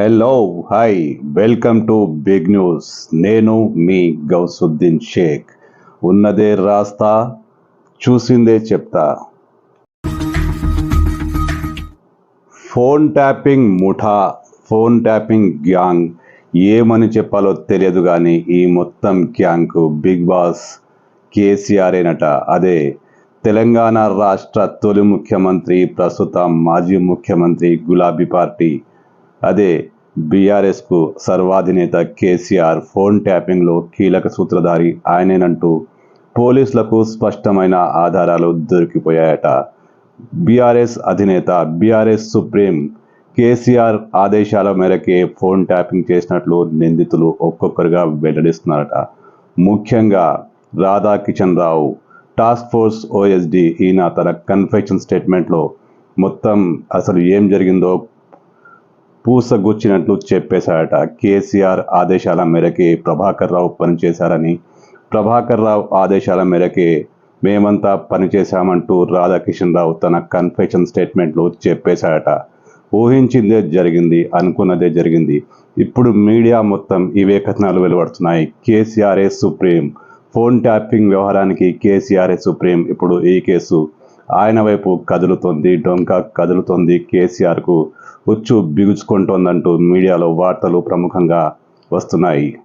Hello hi welcome to big news నేను మీ గౌసుద్దీన్ షేక్. ఉన్నదే రాస్తా చూసిందే చెప్తా. ఫోన్ ట్యాపింగ్ ముఠా ఫోన్ ట్యాపింగ్ గ్యాంగ్. ఏమని చెప్పాలో తెలియదు కానీ ఈ మొత్తం గ్యాంగ్కు బిగ్ బాస్ కేసీఆర్ేనట అదే తెలంగాణ రాష్ట్ర తొలి ముఖ్యమంత్రి ప్రస్తుత మాజీ ముఖ్యమంత్రి గులాబీ పార్టీ. అదే బీఆర్ఎస్కు సర్వాధినేత కేసీఆర్ ఫోన్ ట్యాపింగ్లో కీలక సూత్రధారి ఆయనేనంటూ పోలీసులకు స్పష్టమైన ఆధారాలు దొరికిపోయాయట. బీఆర్ఎస్ అధినేత బీఆర్ఎస్ సుప్రీం కేసీఆర్ ఆదేశాల మేరకే ఫోన్ ట్యాపింగ్ చేసినట్లు నిందితులు ఒక్కొక్కరుగా వెల్లడిస్తున్నారట. ముఖ్యంగా Radha Kishan Rao task force OSD ఈయన తన కన్ఫెషన్ స్టేట్మెంట్లో మొత్తం అసలు ఏం జరిగిందో పూసగుచ్చినట్లు చెప్పేశాడట. కేసీఆర్ ఆదేశాల మేరకే ప్రభాకర్ రావు పనిచేశారని ప్రభాకర్ రావు ఆదేశాల మేరకే మేమంతా పనిచేశామంటూ రాధాకిషన్ రావు తన కన్ఫెషన్ స్టేట్మెంట్లో చెప్పేశాడట. ఊహించిందే జరిగింది అనుకున్నదే జరిగింది. ఇప్పుడు మీడియా మొత్తం ఇవే కథనాలు వెలువడుతున్నాయి. కేసీఆర్ఏ సుప్రీం. ఫోన్ ట్యాపింగ్ వ్యవహారానికి కేసీఆర్ఏ సుప్రీం. ఇప్పుడు ఈ కేసు ఆయన వైపు కదులుతోంది డొంక కదులుతోంది కేసీఆర్కు ఉచ్చు బిగుచుకుంటోందంటూ మీడియాలో వార్తలు ప్రముఖంగా వస్తున్నాయి.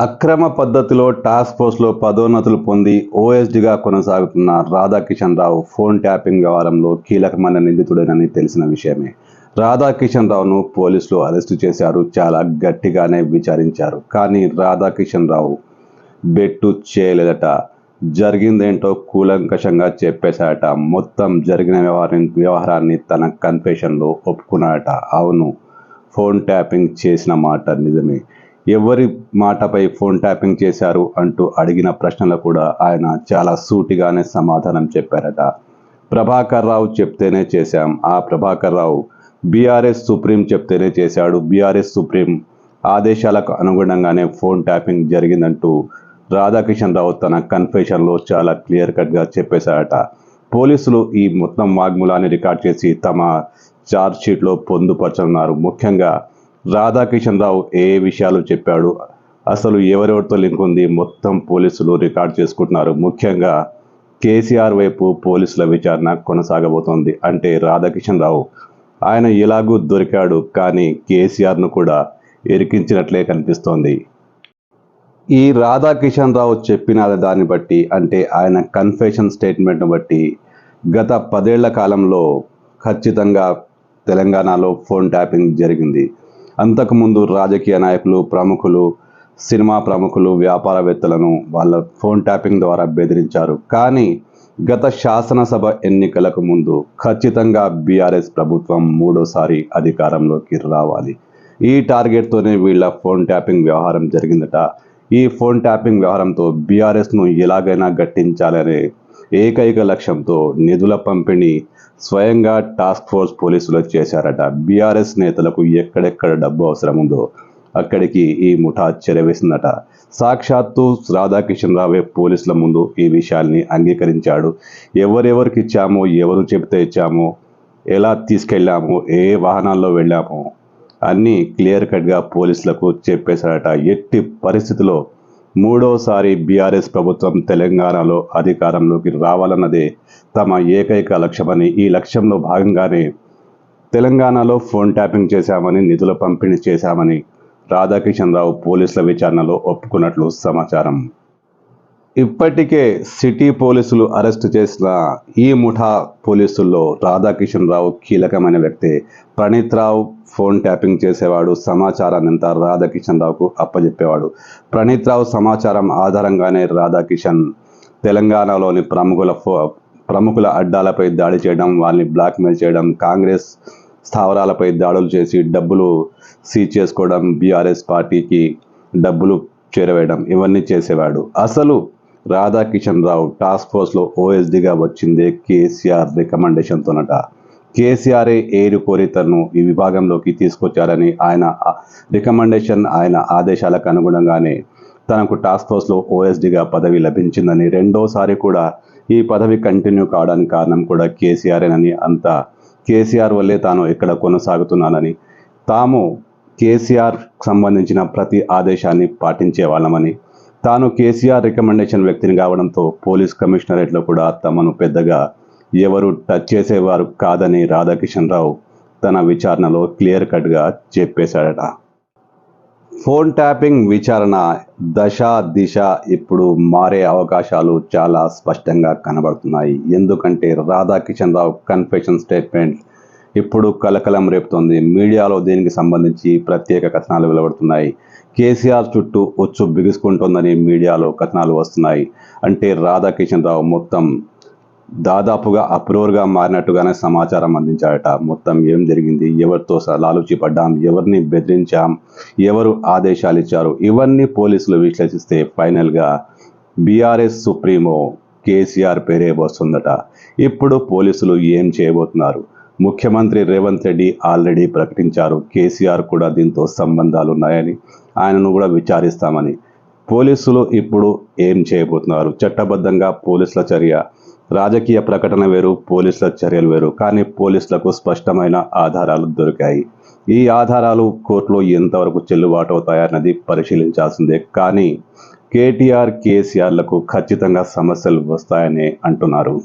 అక్రమ పద్ధతిలో టాస్క్ ఫోర్స్లో పదోన్నతులు పొంది ఓఎస్డిగా కొనసాగుతున్న రాధాకిషన్ రావు ఫోన్ ట్యాపింగ్ వ్యవహారంలో కీలకమైన నిందితుడేనని తెలిసిన విషయమే. రాధాకిషన్ రావును పోలీసులు అరెస్టు చేశారు చాలా గట్టిగానే విచారించారు. కానీ రాధాకిషన్ రావు బెట్టు చేయలేదట. జరిగిందేంటో కూలంకషంగా చెప్పేశాట మొత్తం జరిగిన వ్యవహారం వ్యవహారాన్ని తన కన్ఫెషన్లో ఒప్పుకున్నాడట. అవును ఫోన్ ట్యాపింగ్ చేసిన మాట నిజమే. ఎవరి మాటపై ఫోన్ ట్యాపింగ్ చేశారు అంటూ అడిగిన ప్రశ్నలు కూడా ఆయన చాలా సూటిగానే సమాధానం చెప్పారట. ప్రభాకర్ రావు చెప్తేనే చేశాం. ఆ ప్రభాకర్ రావు బీఆర్ఎస్ సుప్రీం చెప్తేనే చేశాడు. బీఆర్ఎస్ సుప్రీం ఆదేశాలకు అనుగుణంగానే ఫోన్ ట్యాపింగ్ జరిగిందంటూ రాధాకిషన్ రావు తన కన్ఫెషన్లో చాలా క్లియర్ కట్గా చెప్పేశాడట. పోలీసులు ఈ మొత్తం వాగ్మూలాన్ని రికార్డ్ చేసి తమ ఛార్జ్ షీట్లో పొందుపరచనున్నారు. ముఖ్యంగా రాధాకిషన్ రావు ఏ విషయాలు చెప్పాడు అసలు ఎవరెవరితో లింక్ ఉంది మొత్తం పోలీసులు రికార్డ్ చేసుకుంటున్నారు. ముఖ్యంగా కేసీఆర్ వైపు పోలీసుల విచారణ కొనసాగబోతోంది. అంటే రాధాకిషన్ రావు ఆయన ఎలాగూ దొరికాడు కానీ కేసీఆర్ను కూడా ఇరికించినట్లే కనిపిస్తోంది. ఈ రాధాకిషన్ రావు చెప్పిన దాన్ని బట్టి అంటే ఆయన కన్ఫెషన్ స్టేట్మెంట్ను బట్టి గత పదేళ్ళ కాలంలో ఖచ్చితంగా తెలంగాణలో ఫోన్ ట్యాపింగ్ జరిగింది. అంతకుముందు రాజకీయ నాయకులు ప్రముఖులు సినిమా ప్రముఖులు వ్యాపారవేత్తలను వాళ్ళ ఫోన్ ట్యాపింగ్ ద్వారా బెదిరించారు. కానీ గత శాసనసభ ఎన్నికలకు ముందు ఖచ్చితంగా బీఆర్ఎస్ ప్రభుత్వం మూడోసారి అధికారంలోకి రావాలి. ఈ టార్గెట్తోనే వీళ్ళ ఫోన్ ట్యాపింగ్ వ్యవహారం జరిగిందట. ఈ ఫోన్ ట్యాపింగ్ వ్యవహారంతో బీఆర్ఎస్ను ఎలాగైనా గట్టించాలనే ఏకైక లక్ష్యంతో నిధుల పంపిణీ స్వయంగా టాస్క్ ఫోర్స్ పోలీసులు చేశారట. బీఆర్ఎస్ నేతలకు ఎక్కడెక్కడ డబ్బు అవసరం ఉందో అక్కడికి ఈ ముఠా చెరవేసిందట సాక్షాత్తు రాధాకిషన్ రావే పోలీసుల ముందు ఈ విషయాల్ని అంగీకరించాడు. ఎవరెవరికి ఇచ్చామో ఎవరు చెబితే ఇచ్చామో ఎలా తీసుకెళ్ళాము ఏ వాహనాల్లో వెళ్ళామో అన్నీ క్లియర్ కట్గా పోలీసులకు చెప్పేశారట. ఎట్టి పరిస్థితిలో మూడోసారి బీఆర్ఎస్ ప్రభుత్వం తెలంగాణలో అధికారంలోకి రావాలన్నదే తమ ఏకైక లక్ష్యమని ఈ లక్ష్యంలో భాగంగానే తెలంగాణలో ఫోన్ ట్యాపింగ్ చేశామని నిధుల పంపిణీ చేశామని రాధాకిషన్ రావు పోలీసుల విచారణలో ఒప్పుకున్నట్లు సమాచారం. ఇప్పటికే సిటీ పోలీసులు అరెస్టు చేసిన ఈ ముఠా పోలీసుల్లో రాధాకిషన్ రావు కీలకమైన వ్యక్తి ప్రణీత్ రావు ఫోన్ ట్యాపింగ్ చేసేవాడు సమాచారాన్నంతా రాధాకిషన్ రావుకు అప్పజెప్పేవాడు. ప్రణీత్ రావు సమాచారం ఆధారంగానే రాధాకిషన్ తెలంగాణలోని ప్రముఖుల ఫో ప్రముఖుల అడ్డాలపై దాడి చేయడం వాళ్ళని బ్లాక్మెయిల్ చేయడం కాంగ్రెస్ స్థావరాలపై దాడులు చేసి డబ్బులు సీజ్ చేసుకోవడం బీఆర్ఎస్ పార్టీకి డబ్బులు చేరవేయడం ఇవన్నీ చేసేవాడు. అసలు రాధాకిషన్ రావు టాస్క్ ఫోర్స్లో ఓఎస్డిగా వచ్చిందే కేసీఆర్ రికమెండేషన్తోనట కేసీఆర్ఏ ఏరు కోరితను ఈ విభాగంలోకి తీసుకొచ్చారని ఆయన రికమెండేషన్ ఆయన ఆదేశాలకు అనుగుణంగానే తనకు టాస్క్ ఫోర్స్లో ఓఎస్డిగా పదవి లభించిందని రెండోసారి కూడా ఈ పదవి కంటిన్యూ కావడానికి కారణం కూడా కేసీఆర్ఏనని అంతా కేసీఆర్ వల్లే తాను ఇక్కడ కొనసాగుతున్నానని తాము కేసీఆర్ సంబంధించిన ప్రతి ఆదేశాన్ని పాటించే వాళ్ళమని తాను కేసీఆర్ రికమెండేషన్ వ్యక్తిని కావడంతో పోలీస్ కమిషనరేట్లో కూడా తమను పెద్దగా ఎవరు టచ్ చేసేవారు కాదని రాధాకిషన్ రావు తన విచారణలో క్లియర్ కట్గా చెప్పేశాడట. ఫోన్ ట్యాపింగ్ విచారణ దశ దిశ ఇప్పుడు మారే అవకాశాలు చాలా స్పష్టంగా కనబడుతున్నాయి. ఎందుకంటే రాధాకిషన్ రావు కన్ఫెషన్ స్టేట్మెంట్ ఇప్పుడు కలకలం రేపుతోంది. మీడియాలో దీనికి సంబంధించి ప్రత్యేక కథనాలు వెలువడుతున్నాయి. కేసీఆర్ చుట్టూ ఒచ్చు బిగుసుకుంటోందని మీడియాలో కథనాలు వస్తున్నాయి. అంటే రాధాకిషన్ రావు మొత్తం దాదాపుగా అప్రూవర్గా మారినట్టుగానే సమాచారం అందించాడట. మొత్తం ఏం జరిగింది? ఎవరితో లాలుచి పడ్డాం ఎవరిని బెదిరించాం? ఎవరు ఆదేశాలు ఇచ్చారు? ఇవన్నీ పోలీసులు విశ్లేషిస్తే ఫైనల్గా బీఆర్ఎస్ సుప్రీమో కేసీఆర్ పేరే వస్తుందట. ఇప్పుడు పోలీసులు ఏం చేయబోతున్నారు? ముఖ్యమంత్రి రేవంత్ రెడ్డి ఆల్రెడీ ప్రకటించారు. కేసీఆర్ కూడా దీంతో సంబంధాలు ఉన్నాయని ఆయనను కూడా విచారిస్తామని. పోలీసులు ఇప్పుడు ఏం చేయబోతున్నారు? చట్టబద్ధంగా పోలీసుల చర్య రాజకీయ ప్రకటన వేరు పోలీసుల చర్యలు వేరు కానీ పోలీసులకు స్పష్టమైన ఆధారాలు దొరికాయి. ఈ ఆధారాలు కోర్టులో ఎంతవరకు చెల్లుబాటు అవుతాయన్నది పరిశీలించాల్సిందే కానీ కేటీఆర్ కేసీఆర్లకు ఖచ్చితంగా సమస్యలు వస్తాయని అంటున్నారు.